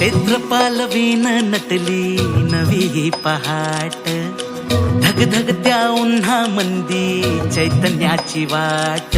क्षेत्रपालवीन नटली नवी पहाट. धगधगत्या उन्हा मंदी चैतन्याची वाट.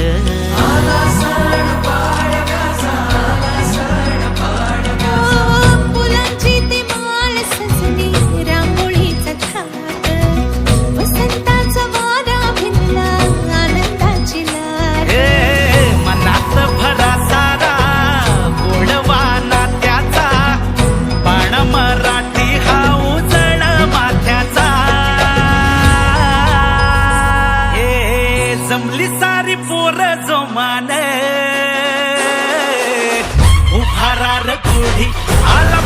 उभा रार गोडी आला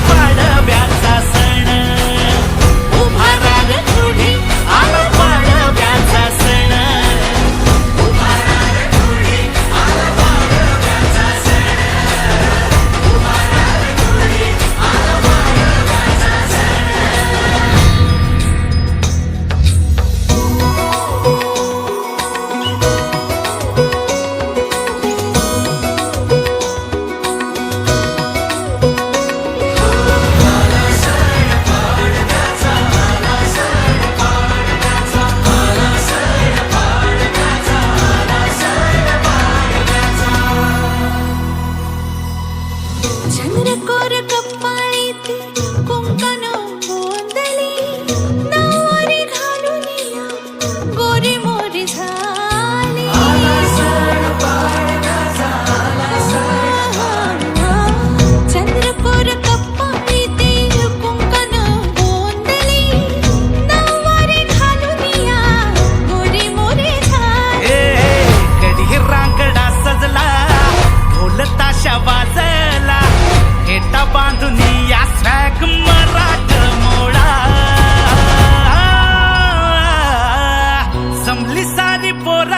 ಚಂದ್ರಕೋರ ಕಪ್ಪಾಳಿತಿ ಕುಂಕನ ಕೂದಲಿ போற